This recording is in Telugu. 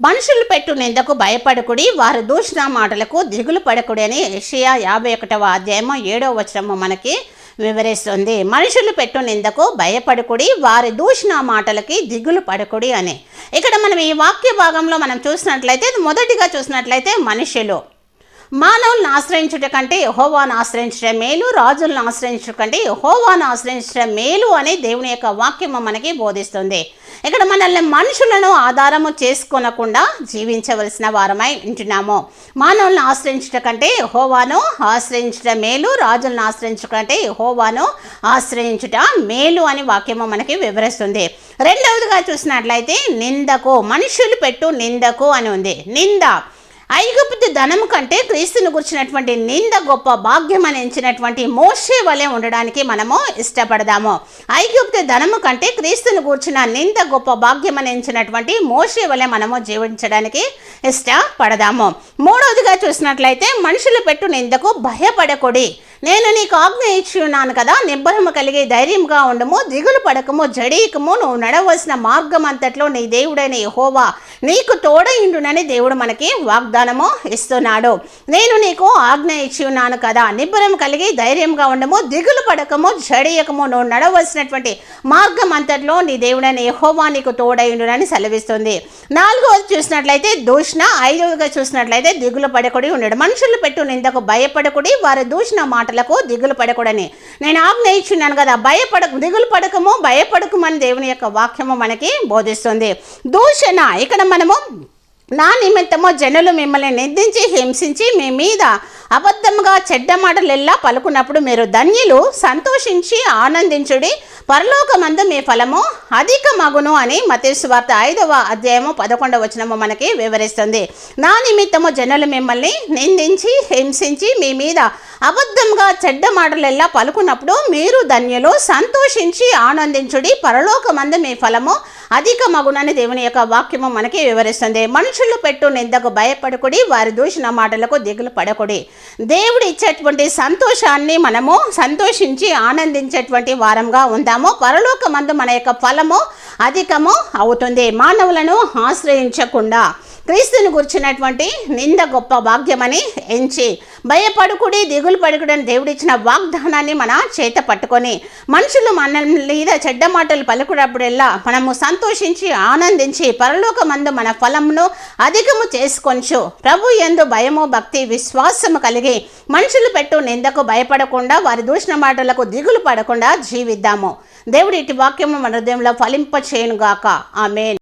మనుషులు పెట్టు నిందకు భయపడకుడి వారు దూషణ మాటలకు దిగులు పడకుడి అని ఏషియా యాభై ఒకటవ అధ్యాయము ఏడవ వచనము మనకి వివరిస్తుంది. మనుషులు పెట్టు నిందకు భయపడకుడి వారి దూషణ మాటలకి దిగులు పడకుడి అని. ఇక్కడ మనం ఈ వాక్య భాగంలో మనం చూసినట్లయితే మొదటిగా చూసినట్లయితే మనుషులు. మానవులను ఆశ్రయించుట కంటే యహోవాను ఆశ్రయించడం మేలు రాజులను ఆశ్రయించడం కంటే యహోవాను ఆశ్రయించడం మేలు అని దేవుని యొక్క వాక్యము మనకి బోధిస్తుంది. ఇక్కడ మనల్ని మనుషులను ఆధారము చేసుకొనకుండా జీవించవలసిన వారమై ఉంటున్నాము. మానవులను ఆశ్రయించడం కంటే యహోవాను ఆశ్రయించడం మేలు రాజులను ఆశ్రయించడం కంటే యహోవాను ఆశ్రయించుట మేలు అని వాక్యము మనకి వివరిస్తుంది. రెండవదిగా చూసినట్లయితే నిందకు మనుషులు పెట్టు నిందకు అని ఉంది. నింద. ఐగుప్తు ధనము కంటే క్రీస్తుని గుర్చినటువంటి నింద గొప్ప భాగ్యం అని ఎంచినటువంటి మోషే వలె ఉండడానికి మనము ఇష్టపడదాము. ఐగుప్తు ధనము కంటే క్రీస్తుని కూర్చిన నింద గొప్ప భాగ్యం అని ఎంచినటువంటి మోషే వలె మనము జీవించడానికి ఇష్టపడదాము. మూడవదిగా చూసినట్లయితే మనుషులు పెట్టు నిందకు భయపడకూడి. నేను నీకు ఆజ్ఞ ఇచ్చి ఉన్నాను కదా నిబ్బరము కలిగి ధైర్యంగా ఉండము దిగులు పడకము జడీకము నువ్వు నడవలసిన మార్గం అంతట్లో నీ దేవుడైన యహోవా నీకు తోడయిండునని దేవుడు మనకి వాగ్దానము ఇస్తున్నాడు. నేను నీకు ఆజ్ఞ ఇచ్చి ఉన్నాను కదా నిబ్బరం కలిగి ధైర్యంగా ఉండము దిగులు పడకము జడీయకము నువ్వు నడవలసినటువంటి మార్గం అంతట్లో నీ దేవుడైన యహోవా నీకు తోడయిండునని సెలవిస్తుంది. నాలుగోది చూసినట్లయితే దూషణ ఐదవదిగా చూసినట్లయితే దిగులు పడకుడి ఉండడు. మనుషులు పెట్టు నిందకు భయపడకుడి వారి దూషణ మాట మాటలకు దిగులు పడకూడని. నేను ఆజ్ఞ ఇచ్చున్నాను కదా భయపడ దిగులు పడకము భయపడకమని దేవుని యొక్క వాక్యము మనకి బోధిస్తుంది. దూషణ ఇక్కడ మనము నా నిమిత్తము జనులు మిమ్మల్ని నిందించి హింసించి మీ మీద అబద్ధముగా చెడ్డ మాటలెల్లా పలుకున్నప్పుడు మీరు ధన్యులు సంతోషించి ఆనందించుడి పరలోకమందు మీ ఫలము అధిక మగును అని మతేశ్వార్త ఐదవ అధ్యాయము పదకొండవ వచనము మనకి వివరిస్తుంది. నా నిమిత్తము జనులు మిమ్మల్ని నిందించి హింసించి మీ మీద అబద్ధంగా చెడ్డ మాటలెల్లా పలుకున్నప్పుడు మీరు ధన్యులు సంతోషించి ఆనందించుడి. పరలోకమందు మీ ఫలము అధిక మగునని దేవుని యొక్క వాక్యము మనకి వివరిస్తుంది. మనుషులు పెట్టు నిందకు భయపడకుడి వారి దూషణ మాటలకు దిగులు పడకుడి. దేవుడు ఇచ్చేటువంటి సంతోషాన్ని మనము సంతోషించి ఆనందించేటువంటి వారంగా పొందుతామో పరలోకమందు మన యొక్క ఫలము అధికము అవుతుంది. మానవులను ఆశ్రయించకుండా క్రీస్తుని గుర్చినటువంటి నింద గొప్ప భాగ్యమని ఎంచి భయపడుకుడి దిగులు పడుకుడని దేవుడిచ్చిన వాగ్దానాన్ని మన చేత పట్టుకొని మనుషులు మన మీద చెడ్డ మాటలు పలుకుడప్పుడెల్లా మనము సంతోషించి ఆనందించి పరలోకమందు మన ఫలమును అధికము చేసుకొంచు. ప్రభు ఎందు భయము భక్తి విశ్వాసము కలిగి మనుషులు పెట్టు నిందకు భయపడకుండా వారి దూషణ మాటలకు దిగులు పడకుండా జీవిద్దాము. దేవుడి ఇటు వాక్యము మన హృదయంలో ఫలింప చేయనుగాక ఆమెన్.